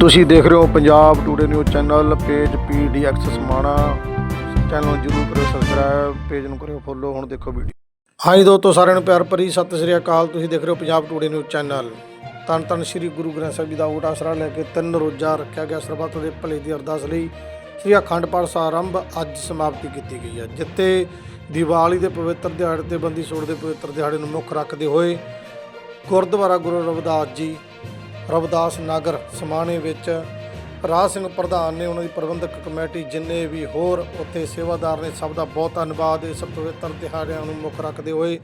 ਤੁਸੀਂ ਦੇਖ ਰਹੇ ਹੋ Punjab today news channel page PDX Samana. Channel ਨੂੰ ਜਰੂਰ ਕਰਿਓ ਸਬਸਕ੍ਰਾਈਬ ਪੇਜ ਨੂੰ ਕਰਿਓ ਫੋਲੋ ਹੁਣ ਦੇਖੋ ਵੀਡੀਓ ਹਾਂਜੀ ਦੋਸਤੋ, ਸਾਰਿਆਂ ਨੂੰ ਪਿਆਰ ਭਰੀ ਸਤਿ ਸ੍ਰੀ ਅਕਾਲ। ਤੁਸੀਂ ਦੇਖ ਰਹੇ ਹੋ ਪੰਜਾਬ ਟੂਡੇ ਨਿਊਜ਼ ਚੈਨਲ ਤਨ ਤਨ ਸ੍ਰੀ ਗੁਰੂ ਗ੍ਰੰਥ ਸਾਹਿਬ ਜੀ ਦਾ ਓਟ ਆਸਰਾ ਲੈ ਕੇ ਤਿੰਨ ਰੋਜ਼ਾ ਰੱਖਿਆ ਗਿਆ ਸਰਬੱਤ ਦੇ ਭਲੇ ਦੀ ਅਰਦਾਸ ਲਈ। ਸ੍ਰੀ ਅਖੰਡ ਪਾਠ ਆਰੰਭ ਅੱਜ ਸਮਾਪਤੀ ਕੀਤੀ ਗਈ ਹੈ। ਜਿੱਥੇ ਦੀਵਾਲੀ ਦੇ ਪਵਿੱਤਰ ਦਿਹਾੜੇ ਤੇ ਬੰਦੀ ਛੋੜ ਦੇ ਪਵਿੱਤਰ ਦਿਹਾੜੇ ਨੂੰ ਮੁੱਖ ਰੱਖਦੇ ਹੋਏ ਗੁਰਦੁਆਰਾ ਗੁਰੂ ਰਵਿਦਾਸ ਜੀ ਰਵਿਦਾਸ ਨਗਰ ਸਮਾਣੇ ਵਿੱਚ ਰਾਜ ਸਿੰਘ ਪ੍ਰਧਾਨ ਨੇ ਉਹਨਾਂ ਦੀ ਪ੍ਰਬੰਧਕ ਕਮੇਟੀ ਜਿੰਨੇ ਵੀ ਹੋਰ ਉੱਥੇ ਸੇਵਾਦਾਰ ਨੇ, ਸਭ ਦਾ ਬਹੁਤ ਧੰਨਵਾਦ। ਇਸ ਪਵਿੱਤਰ ਦਿਹਾੜਿਆਂ ਨੂੰ ਮੁੱਖ ਰੱਖਦੇ ਹੋਏ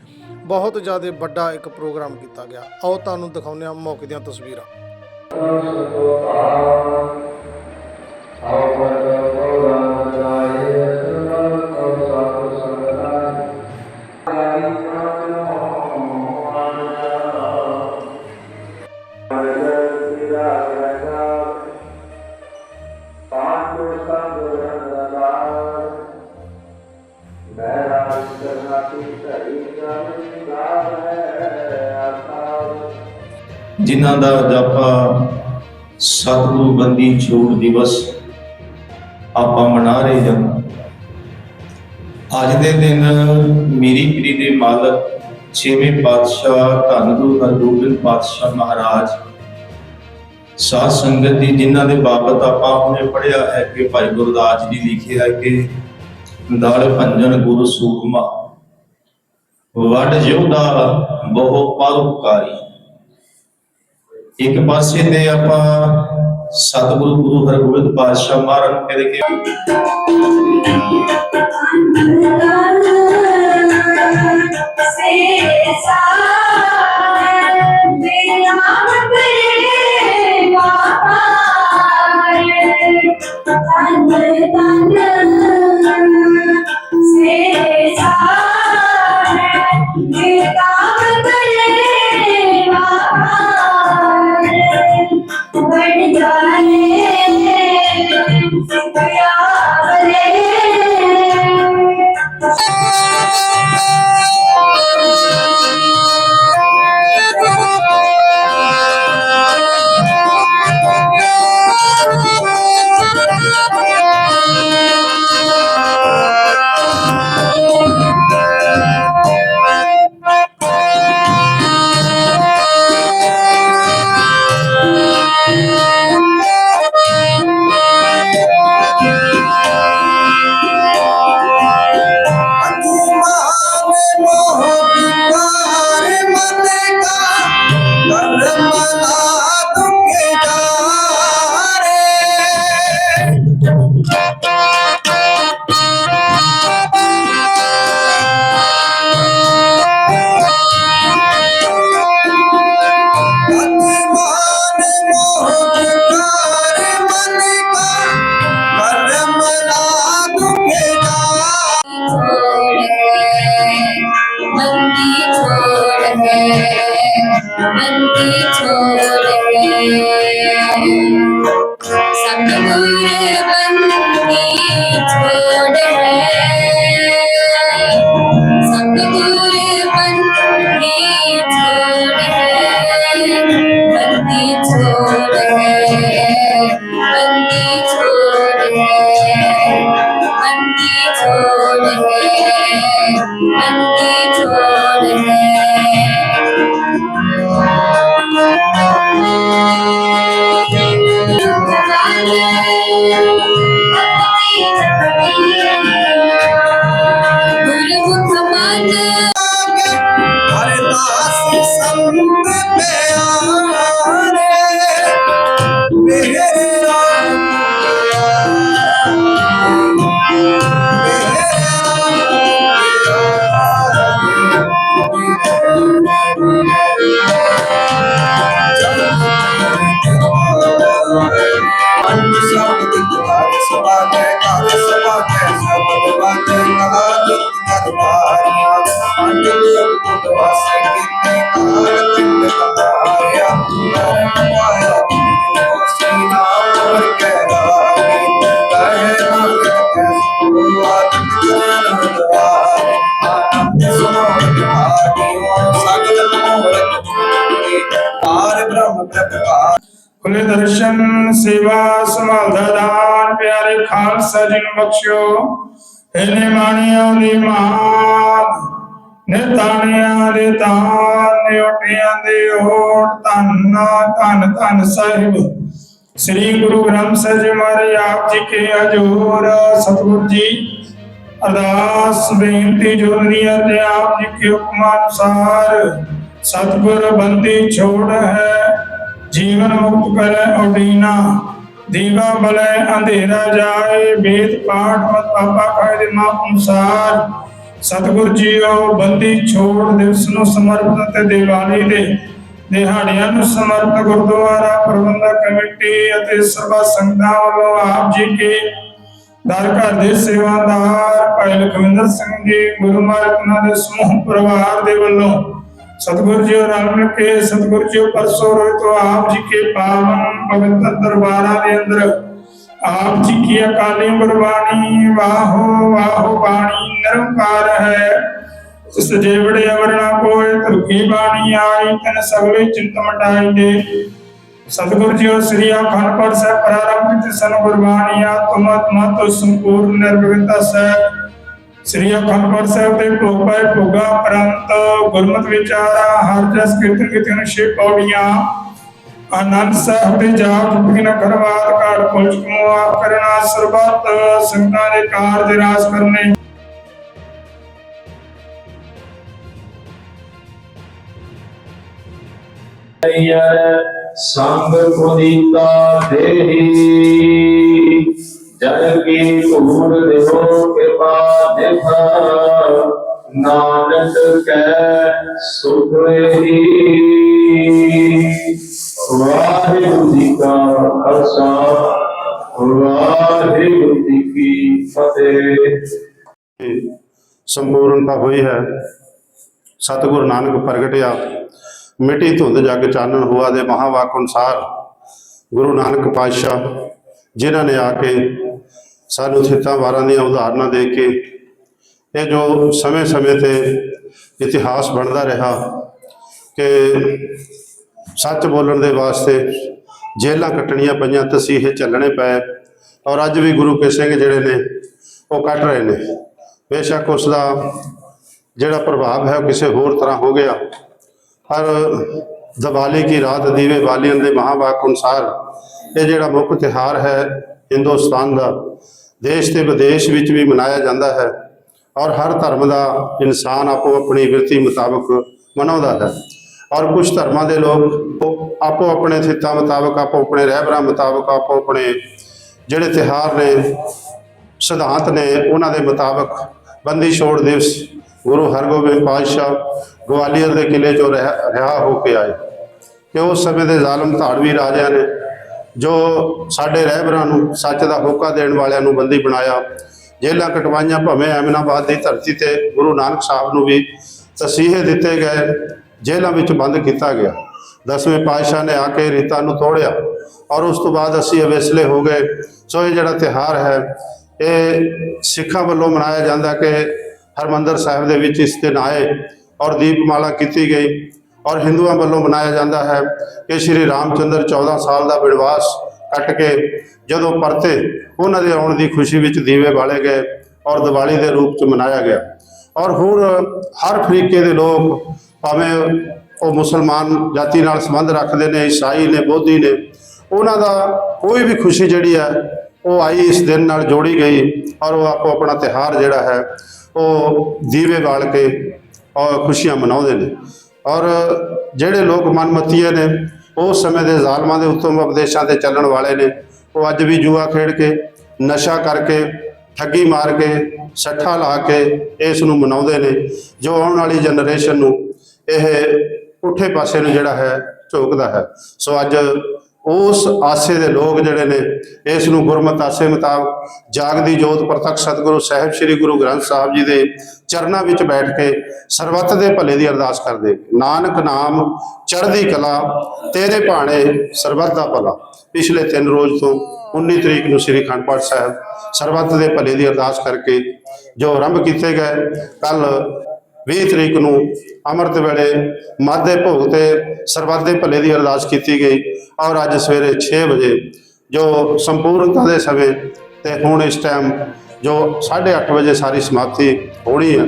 ਬਹੁਤ ਜ਼ਿਆਦਾ ਵੱਡਾ ਇੱਕ ਪ੍ਰੋਗਰਾਮ ਕੀਤਾ ਗਿਆ। ਆਓ ਤੁਹਾਨੂੰ ਦਿਖਾਉਂਦੇ ਹਾਂ ਮੌਕੇ ਦੀਆਂ ਤਸਵੀਰਾਂ। ਜਿਨ੍ਹਾਂ ਦਾ ਜਾਪਾ ਸਤਿਗੁਰੂ ਬੰਦੀ ਛੋੜ ਦਿਵਸ ਆਪਾਂ ਮਨਾ ਰਹੇ ਹਾਂ। ਅੱਜ ਦੇ ਦਿਨ ਮੇਰੀ ਪੀਰੀ ਦੇ ਮਾਲਕ ਛੇਵੇਂ ਪਾਤਸ਼ਾਹ ਧੰਨ ਗੁਰੂ ਹਰਗੋਬਿੰਦ ਪਾਤਸ਼ਾਹ ਮਹਾਰਾਜ, ਸਾਧ ਸੰਗਤ ਦੀ ਜਿਨ੍ਹਾਂ ਦੇ ਬਾਬਤ ਆਪਾਂ ਹੁਣੇ ਪੜਿਆ ਹੈ ਕਿ ਭਾਈ ਗੁਰਦਾਸ ਜੀ ਲਿਖਿਆ ਹੈ ਕਿ ਦਾਲ ਭੰਜਨ ਗੁਰੂ ਸੂਖਮਾ ਵੱਡ ਯੋਧਾ ਬਹੁ ਪਰਉਪਕਾਰੀ। ਇੱਕ ਪਾਸੇ ਤੇ ਆਪਾਂ ਸਤਿਗੁਰੂ ਗੁਰੂ ਹਰਗੋਬਿੰਦ ਪਾਤਸ਼ਾਹ ਮਹਾਰਾਜ ਨੂੰ ਕਹਿੰਦੇ ਕਿ बढ़ living ਦਰਸ਼ਨ ਸੇਵਾ ਸੰਭਾਲਦਾ ਦਾਨ ਪਿਆਰੇ ਖਾਲਸਾ ਜਨ ਬਖਸ਼ਿਓ। ਇਹਨੇ ਮਾਣਿਆ ਦੀ ਮਹਾਨ ਨੇ ਦੇ ਤਾਨ ਨੇ ਦੇ ਓਟ ਧੰਨ ਧੰਨ ਧੰਨ ਸਾਹਿਬ। ਸ੍ਰੀ ਗੁਰੂ ਗ੍ਰੰਥ ਸਾਹਿਬ ਜੀ ਮਹਾਰਾਜ, ਆਪ ਜੀ ਕੇ ਹਜੂਰ। ਸਤਿਗੁਰ ਜੀ, ਅਰਦਾਸ, ਬੇਨਤੀ ਜੋਦਰੀਆ ਤੇ ਆਪ ਜੀ ਕੇ ਹੁਕਮ ਅਨੁਸਾਰ ਸਤਿਗੁਰ ਬੰਦੀ ਛੋੜ ਹੈ, ਜੀਵਨ ਮੁਕਤ ਕਰੈ ਔਡੀਨਾ ਦੀਵਾ ਬਲੇ, ਅੰਧੇਰਾ ਜਾਏ, ਵੇਦ ਪਾਠ ਮਤ ਪਾਪਾ ਖਾਏ ਦੇ ਮਾਪ ਅਨੁਸਾਰ ਸਤਿਗੁਰ ਜੀਓ, ਬੰਦੀ ਛੋੜ ਦਿਵਸ ਨੂੰ ਸਮਰਪਿਤ ਤੇ ਦੀਵਾਲੀ ਦੇ ਦਿਹਾੜਿਆਂ ਨੂੰ ਸਮਰਪਿਤ ਗੁਰਦੁਆਰਾ ਪ੍ਰਬੰਧਕ ਕਮੇਟੀ ਅਤੇ ਸਰਬਾ ਸੰਗਤਾਂ ਵੱਲੋਂ ਆਪ ਜੀ ਕੇ ਦਰ ਘਰ ਦੇ ਸੇਵਾਦਾਰ ਭਾਈ ਲਖਵਿੰਦਰ ਸਿੰਘ ਜੀ, ਗੁਰੂ ਮਹਾਰਾਜ ਦੇ ਸਮੂਹ ਪਰਿਵਾਰ ਦੇ ਵੱਲੋਂ ਸਤਿਗੁਰ ਜੀ ਔਰ ਮਿਲ ਕੇ ਸਤਿਗੁਰ ਜੀ ਪਰਸੋਂ ਰੋਏ ਤੋਂ ਆਪ ਜੀ ਕੇ ਪਾਵਨ ਪਵਿੱਤਰ ਦਰਬਾਰਾਂ ਦੇ ਅੰਦਰ ਆਪ ਜੀ ਕੀ ਅਕਾਲੀ ਗੁਰਬਾਣੀ, ਵਾਹੋ ਵਾਹੋ ਬਾਣੀ, ਨਿਰੰਕਾਰ ਹੈ। ਇਸ ਅਵਰਣਾ ਕੋਏ ਧਰਕੀ ਬਾਣੀ ਆਈ, ਤਨ ਸਗਲੇ ਚਿੰਤ ਮਟਾਈ ਦੇ। ਸਤਿਗੁਰ ਜੀ ਸ੍ਰੀ ਅਖੰਡ ਪਾਠ ਸਾਹਿਬ ਪ੍ਰਾਰੰਭ ਵਿੱਚ ਸਨ ਗੁਰਬਾਣੀ ਆਤਮਤ ਮਤ ਸੰਪੂਰਨ ਨਿਰਵਿਘਨਤਾ ਸਾਹਿਬ ਸ੍ਰੀ ਅਖੰਡ ਪਾਠ ਸਾਹਿਬ ਦੇ ਭੋਗ ਪਾਏ ਭੋਗਾ ਪ੍ਰੰਤ ਗੁਰਮਤਿ ਵਿਚਾਰਾ, ਹਰ ਜਸ ਕੀਰਤਨ ਕੀਤਨ ਛੇ ਪੌੜੀਆਂ। ਆਨੰਦ ਸਾਹਿਬ ਦੇ ਜਾਪ ਟੁੱਟੀ ਕਰਵਾਤ ਕਾੜ ਪੁੰਜ ਕਮੋ ਆਪ ਕਰਨਾ ਸਰਬਤ, ਸੰਗਤਾਂ ਦੇ ਕਾਰਜ ਰਾਸ ਕਰਨੇ। ਸੰਗ ਪੁਨੀਤਾ ਦੇਹੀ, ਜਨ ਕੀ ਭੂਰ ਦੇਹੋ ਕਿਰਪਾ ਦੇਖਾ ਨਾਨਕ ਕੈ ਸੁਖ ਰਹੀ ਵਾਹਿਗੁਰੂ ਜੀ ਕਾ ਖਾਲਸਾ, ਵਾਹਿਗੁਰੂ ਜੀ ਕੀ ਫਤਿਹ। ਸੰਪੂਰਨਤਾ ਹੋਈ ਹੈ। ਸਤਿਗੁਰੂ ਨਾਨਕ ਪ੍ਰਗਟਿਆ ਮਿੱਟੀ ਧੁੰਦ ਜਗ ਚਾਨਣ ਹੁਆ ਦੇ ਮਹਾਵਾਕ ਅਨੁਸਾਰ ਗੁਰੂ ਨਾਨਕ ਪਾਤਸ਼ਾਹ, ਜਿਨ੍ਹਾਂ ਨੇ ਆ ਕੇ ਸਾਨੂੰ ਥਿੱਤਾਂ ਵਾਰਾਂ ਦੀਆਂ ਉਦਾਹਰਨਾਂ ਦੇ ਕੇ ਇਹ ਜੋ ਸਮੇਂ-ਸਮੇਂ ਤੇ ਇਤਿਹਾਸ ਬਣਦਾ ਰਿਹਾ ਕਿ ਸੱਚ ਬੋਲਣ ਦੇ ਵਾਸਤੇ ਜੇਲਾਂ ਕੱਟਣੀਆਂ ਪਈਆਂ, ਤਸੀਹੇ ਚੱਲਣੇ ਪਏ। ਔਰ ਅੱਜ ਵੀ ਗੁਰੂ ਕੇ ਸਿੰਘ ਜਿਹੜੇ ਨੇ, ਉਹ ਕੱਟ ਰਹੇ ਨੇ। ਬੇਸ਼ੱਕ ਉਸ ਦਾ ਜਿਹੜਾ ਪ੍ਰਭਾਵ ਹੈ, ਉਹ ਕਿਸੇ ਹੋਰ ਤਰ੍ਹਾਂ ਹੋ ਗਿਆ। ਪਰ ਦੀਵਾਲੀ ਕੀ ਰਾਤ ਦੀਵੇ ਬਾਲੀਆਂ ਦੇ ਮਹਾਵਾਕ ਅਨੁਸਾਰ ਇਹ ਜਿਹੜਾ ਮੁੱਖ ਤਿਉਹਾਰ ਹੈ, ਹਿੰਦੁਸਤਾਨ ਦਾ, ਦੇਸ਼ ਤੇ ਵਿਦੇਸ਼ ਵਿੱਚ ਵੀ ਮਨਾਇਆ ਜਾਂਦਾ ਹੈ। ਔਰ ਹਰ ਧਰਮ ਦਾ ਇਨਸਾਨ ਆਪੋ ਆਪਣੀ ਵਿਰਤੀ ਮੁਤਾਬਕ ਮਨਾਉਂਦਾ ਹੈ। ਔਰ ਕੁਝ ਧਰਮਾਂ ਦੇ ਲੋਕ ਆਪੋ ਆਪਣੇ ਥਿੱਤਾਂ ਮੁਤਾਬਕ, ਆਪੋ ਆਪਣੇ ਰਹਿਬਰਾਂ ਮੁਤਾਬਕ, ਆਪੋ ਆਪਣੇ ਜਿਹੜੇ ਤਿਉਹਾਰ ਨੇ, ਸਿਧਾਂਤ ਨੇ, ਉਹਨਾਂ ਦੇ ਮੁਤਾਬਕ ਬੰਦੀ ਛੋੜ ਦਿਵਸ ਗੁਰੂ ਹਰਗੋਬਿੰਦ ਪਾਤਸ਼ਾਹ ਗਵਾਲੀਅਰ ਦੇ ਕਿਲੇ ਚੋਂ ਰਿਹਾ ਰਿਹਾ ਹੋ ਕੇ ਆਏ। ਕਿ ਉਸ ਸਮੇਂ ਦੇ ਜ਼ਾਲਮ ਧਾੜਵੀ ਰਾਜਿਆਂ ਨੇ ਜੋ ਸਾਡੇ ਰਹਿਬਰਾਂ ਨੂੰ ਸੱਚ ਦਾ ਹੋਕਾ ਦੇਣ ਵਾਲਿਆਂ ਨੂੰ ਬੰਦੀ ਬਣਾਇਆ ਜੇਲਾਂ ਕਟਵਾਈਆਂ, ਭਵੇਂ ਐਮਨਾਬਾਦ ਦੀ ਧਰਤੀ ਤੇ ਗੁਰੂ ਨਾਨਕ ਸਾਹਿਬ ਨੂੰ ਵੀ ਤਸੀਹੇ ਦਿੱਤੇ ਗਏ ਜੇਲ੍ਹਾਂ ਵਿੱਚ ਬੰਦ ਕੀਤਾ ਗਿਆ। ਦਸਵੇਂ ਪਾਤਸ਼ਾਹ ਨੇ ਆ ਕੇ ਰੀਤਾਂ ਨੂੰ ਤੋੜਿਆ ਔਰ ਉਸ ਤੋਂ ਬਾਅਦ ਅਸੀਂ ਅਵੇਸਲੇ ਹੋ ਗਏ। ਸੋ ਇਹ ਜਿਹੜਾ ਤਿਹਾਰ ਹੈ, ਇਹ ਸਿੱਖਾਂ ਵੱਲੋਂ ਮਨਾਇਆ ਜਾਂਦਾ ਕਿ ਹਰਮੰਦਰ ਸਾਹਿਬ ਦੇ ਵਿੱਚ ਇਸ ਦਿਨ ਆਏ ਔਰ ਦੀਪਮਾਲਾ ਕੀਤੀ ਗਈ ਔਰ ਹਿੰਦੂਆਂ ਵੱਲੋਂ ਮਨਾਇਆ ਜਾਂਦਾ ਹੈ ਕਿ ਸ਼੍ਰੀ ਰਾਮਚੰਦਰ 14 ਸਾਲ ਦਾ ਬਿੜਵਾਸ ਕੱਟ ਕੇ ਜਦੋਂ ਪਰਤੇ, ਉਹਨਾਂ ਦੇ ਆਉਣ ਦੀ ਖੁਸ਼ੀ ਵਿੱਚ ਦੀਵੇ ਬਾਲੇ ਗਏ ਔਰ ਦੀਵਾਲੀ ਦੇ ਰੂਪ ਚ ਮਨਾਇਆ ਗਿਆ। ਔਰ ਹੋਰ ਹਰ ਫਰੀਕੇ ਦੇ ਲੋਕ ਭਾਵੇਂ ਉਹ ਮੁਸਲਮਾਨ ਜਾਤੀ ਨਾਲ ਸੰਬੰਧ ਰੱਖਦੇ ਨੇ, ਈਸਾਈ ਨੇ, ਬੋਧੀ ਨੇ, ਉਹਨਾਂ ਦਾ ਕੋਈ ਵੀ ਖੁਸ਼ੀ ਜਿਹੜੀ ਹੈ, ਉਹ ਆਈ ਇਸ ਦਿਨ ਨਾਲ ਜੋੜੀ ਗਈ ਔਰ ਉਹ ਆਪੋ ਆਪਣਾ ਤਿਹਾਰ ਜਿਹੜਾ ਹੈ, ਉਹ ਦੀਵੇ ਬਾਲ ਕੇ ਔਰ ਖੁਸ਼ੀਆਂ ਮਨਾਉਂਦੇ ਨੇ। ਔਰ ਜਿਹੜੇ ਲੋਕ ਮਨਮਤੀਏ ਨੇ ਉਸ ਸਮੇਂ ਦੇ ਜ਼ਾਲਮਾਂ ਦੇ ਉੱਤਮ ਉਪਦੇਸ਼ਾਂ ਤੇ ਚੱਲਣ ਵਾਲੇ ਨੇ। ਉਹ ਅੱਜ ਵੀ ਜੂਆ ਖੇਡ ਕੇ, ਨਸ਼ਾ ਕਰਕੇ, ਠੱਗੀ ਮਾਰ ਕੇ, ਸੱਠਾ ਲਾ ਕੇ ਇਸ ਨੂੰ ਮਨਾਉਂਦੇ ਨੇ। ਜੋ ਆਉਣ ਵਾਲੀ ਜਨਰੇਸ਼ਨ ਨੂੰ ਇਹ ਪੁੱਠੇ ਪਾਸੇ ਨੂੰ ਜਿਹੜਾ ਹੈ, ਝੋਕਦਾ ਹੈ। ਸੋ ਅੱਜ ਉਸ ਆਸੇ ਦੇ ਲੋਕ ਜਿਹੜੇ ਨੇ, ਇਸ ਨੂੰ ਗੁਰਮਤਿ ਆਸੇ ਮੁਤਾਬਕ ਜਾਗਦੀ ਜੋਤ ਪ੍ਰਤੱਖ ਸਤਿਗੁਰੂ ਸਾਹਿਬ ਸ੍ਰੀ ਗੁਰੂ ਗ੍ਰੰਥ ਸਾਹਿਬ ਜੀ ਦੇ ਚਰਨਾਂ ਵਿੱਚ ਬੈਠ ਕੇ ਸਰਬੱਤ ਦੇ ਭਲੇ ਦੀ ਅਰਦਾਸ ਕਰਦੇ, ਨਾਨਕ ਨਾਮ, ਚੜ੍ਹਦੀ ਕਲਾ, ਤੇਰੇ ਭਾਣੇ ਸਰਬੱਤ ਦਾ ਭਲਾ। ਪਿਛਲੇ 3 ਰੋਜ਼ ਤੋਂ 19 ਤਰੀਕ ਨੂੰ ਸ੍ਰੀ ਅਖੰਡ ਪਾਠ ਸਾਹਿਬ ਸਰਬੱਤ ਦੇ ਭਲੇ ਦੀ ਅਰਦਾਸ ਕਰਕੇ ਜੋ ਆਰੰਭ ਕੀਤੇ ਗਏ ਕੱਲ 20 ਤਰੀਕ ਨੂੰ ਅੰਮ੍ਰਿਤ ਵੇਲੇ ਮੱਧ ਦੇ ਭੋਗ ਤੇ ਸਰਬੱਤ ਦੇ ਭਲੇ ਦੀ ਅਰਦਾਸ ਕੀਤੀ ਗਈ ਔਰ ਅੱਜ ਸਵੇਰੇ 6 ਵਜੇ ਜੋ ਸੰਪੂਰਨਤਾ ਦੇ ਸਮੇਂ ਤੇ ਹੁਣ ਇਸ ਟਾਈਮ ਜੋ 8:30 ਵਜੇ ਸਾਰੀ ਸਮਾਪਤੀ ਹੋਣੀ ਹੈ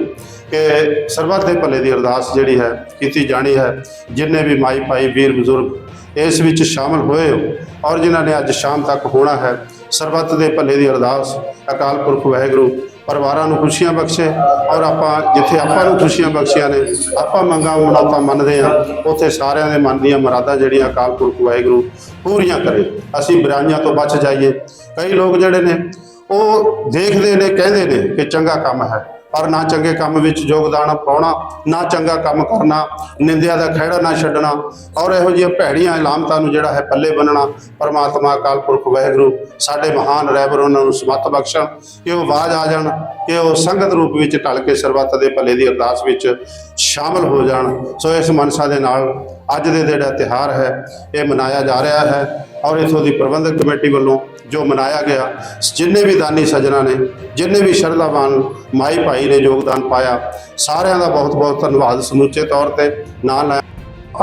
ਕਿ ਸਰਬੱਤ ਦੇ ਭਲੇ ਦੀ ਅਰਦਾਸ ਜਿਹੜੀ ਹੈ ਕੀਤੀ ਜਾਣੀ ਹੈ, ਜਿੰਨੇ ਵੀ ਮਾਈ ਭਾਈ, ਵੀਰ ਬਜ਼ੁਰਗ ਇਸ ਵਿੱਚ ਸ਼ਾਮਲ ਹੋਏ ਹੋ ਔਰ ਜਿਨ੍ਹਾਂ ਨੇ ਅੱਜ ਸ਼ਾਮ ਤੱਕ ਹੋਣਾ ਹੈ, ਸਰਬੱਤ ਦੇ ਭਲੇ ਦੀ ਅਰਦਾਸ ਅਕਾਲ ਪੁਰਖ ਵਾਹਿਗੁਰੂ ਪਰਿਵਾਰਾਂ ਨੂੰ ਖੁਸ਼ੀਆਂ ਬਖਸ਼ੇ ਔਰ ਆਪਾਂ ਜਿੱਥੇ ਆਪਾਂ ਨੂੰ ਖੁਸ਼ੀਆਂ ਬਖਸ਼ੀਆਂ ਨੇ, ਆਪਾਂ ਮੰਗਾਂ ਮਨੌਤਾਂ ਮੰਨਦੇ ਆ ਉੱਥੇ ਸਾਰਿਆਂ ਦੇ ਮਨ ਦੀਆਂ ਮੁਰਾਦਾਂ ਜਿਹੜੀਆਂ ਅਕਾਲ ਪੁਰਖ ਵਾਹਿਗੁਰੂ ਪੂਰੀਆਂ ਕਰੇ। ਅਸੀਂ ਬੁਰਾਈਆਂ ਤੋਂ ਬਚ ਜਾਈਏ। ਕਈ ਲੋਕ ਜਿਹੜੇ ਨੇ, ਉਹ ਦੇਖਦੇ ਨੇ, ਕਹਿੰਦੇ ਨੇ ਕਿ ਚੰਗਾ ਕੰਮ ਹੈ। ਪਰ ਨਾ ਚੰਗੇ ਕੰਮ ਵਿੱਚ ਯੋਗਦਾਨ ਪਾਉਣਾ, ਨਾ ਚੰਗਾ ਕੰਮ ਕਰਨਾ, ਨਿੰਦਿਆ ਦਾ ਖਹਿੜਾ ਨਾ ਛੱਡਣਾ ਔਰ ਇਹੋ ਜਿਹੀਆਂ ਭੈੜੀਆਂ ਇਲਾਮਤਾਂ ਨੂੰ ਜਿਹੜਾ ਹੈ ਪੱਲੇ ਬੰਨਣਾ, ਪਰਮਾਤਮਾ, ਅਕਾਲ ਪੁਰਖ, ਵਾਹਿਗੁਰੂ, ਸਾਡੇ ਮਹਾਨ ਰਹਿਬਰ ਉਹਨਾਂ ਨੂੰ ਸਮਤ ਬਖਸ਼ਣ, ਕਿ ਉਹ ਆਵਾਜ਼ ਆ ਜਾਣ, ਕਿ ਉਹ ਸੰਗਤ ਰੂਪ ਵਿੱਚ ਢਲ ਕੇ ਸਰਬੱਤ ਦੇ ਭਲੇ ਦੀ ਅਰਦਾਸ ਵਿੱਚ ਸ਼ਾਮਲ ਹੋ ਜਾਣ। ਸੋ ਇਸ ਮਨਸਾ ਦੇ ਨਾਲ ਅੱਜ ਦੇ ਜਿਹੜਾ ਤਿਹਾਰ ਹੈ, ਇਹ ਮਨਾਇਆ ਜਾ ਰਿਹਾ ਹੈ ਔਰ ਇਥੋਂ ਦੀ ਪ੍ਰਬੰਧਕ ਕਮੇਟੀ ਵੱਲੋਂ ਜੋ ਮਨਾਇਆ ਗਿਆ, ਜਿੰਨੇ ਵੀ ਦਾਨੀ ਸੱਜਣਾ ਨੇ, ਜਿੰਨੇ ਵੀ ਸ਼ਰਧਾਵਾਨ ਮਾਈ ਭਾਈ ਨੇ ਯੋਗਦਾਨ ਪਾਇਆ, ਸਾਰਿਆਂ ਦਾ ਬਹੁਤ ਬਹੁਤ ਧੰਨਵਾਦ ਸਮੁੱਚੇ ਤੌਰ ਤੇ, ਨਾਲ ਲੈ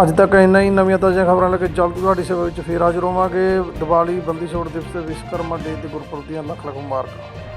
ਅੱਜ ਤੱਕ ਇੰਨਾ ਹੀ, ਨਵੀਆਂ ਤਾਜ਼ੀਆਂ ਖਬਰਾਂ ਲੈ ਕੇ ਜਲਦ ਤੁਹਾਡੀ ਸੇਵਾ ਵਿੱਚ ਫੇਰ ਹਾਜ਼ਰ ਹੋਵਾਂਗੇ। ਦੀਵਾਲੀ, ਬੰਦੀ ਛੋੜ ਦਿਵਸ ਤੇ ਵਿਸ਼ਕਰਮਾ ਡੇ ਤੇ ਗੁਰਪੁਰਬ ਦੀਆਂ ਲੱਖ ਲੱਖ ਮੁਬਾਰਕਾਂ।